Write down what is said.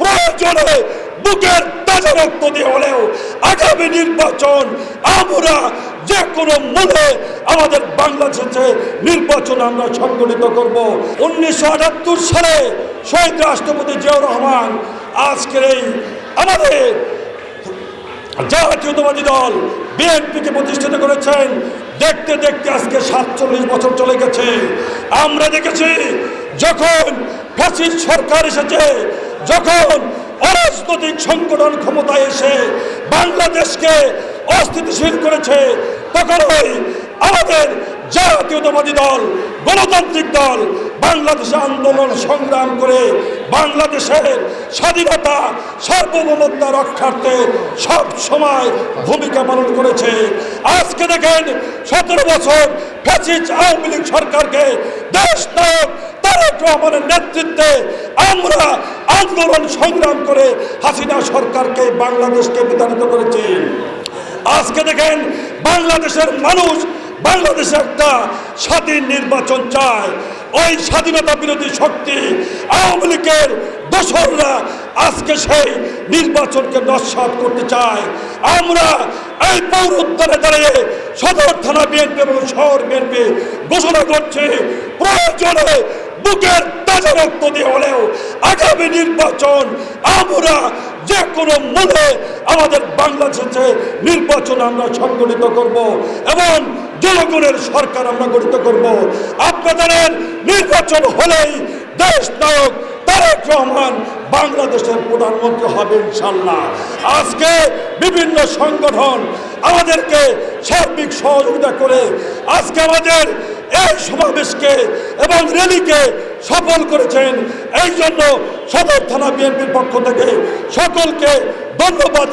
প্রয়োজনে বুকের তাজা রক্ত দিয়ে হলেও আগামী নির্বাচন আমরা যে কোনো মূল্যে আমাদের বাংলাদেশে নির্বাচন আমরা সংগঠিত করব। উনিশশো আটাত্তর সালে শহীদ রাষ্ট্রপতি জিয়াউর রহমান আজকের এই আমাদের জাতীয়তাবাদী দল বিএনপিকে প্রতিষ্ঠিত করেছেন। দেখতে দেখতে আজকে সাতচল্লিশ বছর চলে গেছে। আমরা দেখেছি যখন ফ্যাসিস্ট সরকার এসেছে যখন অরাজনৈতিক সংগঠন ক্ষমতায় এসে বাংলাদেশকে অস্থিতিশীল করেছে, তখন ওই আমাদের জাতীয়তাবাদী দল, গণতান্ত্রিক দল বাংলাদেশে আন্দোলন সংগ্রাম করে বাংলাদেশের স্বাধীনতা, সার্বভৌমত্ব রক্ষার্থে সব সময় ভূমিকা পালন করেছে। আজকে দেখেন, সতেরো বছর ফ্যাসিস্ট আওয়ামী লীগ সরকারকে দেশ নায়ক তারেক রহমানের নেতৃত্বে আমরা আন্দোলন সংগ্রাম করে হাসিনা সরকারকে বাংলাদেশকে বিতাড়িত করেছি। আজকে দেখেন বাংলাদেশের মানুষ, বাংলাদেশে একটা স্বাধীন নির্বাচন চায়। ওই স্বাধীনতা বিরোধী শক্তি আওয়ামী লীগের দোসররা আজকে সেই নির্বাচনকে নস্বাত করতে চায়। আমরা এই পৌর উদ্যানে দাঁড়িয়ে সদর থানা বিএনপি এবং শহর বিএনপি ঘোষণা করছে, প্রয়োজনে বুকের তাজা রক্ত দিয়ে হলেও আগামী নির্বাচন আমরা যে কোনো মূল্যে আমাদের বাংলাদেশে নির্বাচন আমরা সংগঠিত করব এবং জনগণের সরকার আমরা গঠিত করব। আপনাদের নির্বাচন হলেই দেশ নায়ক তারেক রহমান বাংলাদেশের প্রধানমন্ত্রী হবে ইনশাল্লাহ আজকে বিভিন্ন সংগঠন আমাদেরকে সার্বিক সহযোগিতা করে আজকে আমাদের এই সমাবেশকে এবং র্যালিকে সফল করেছেন। এই জন্য সদর থানা বিএনপির পক্ষ থেকে সকলকে ধন্যবাদ।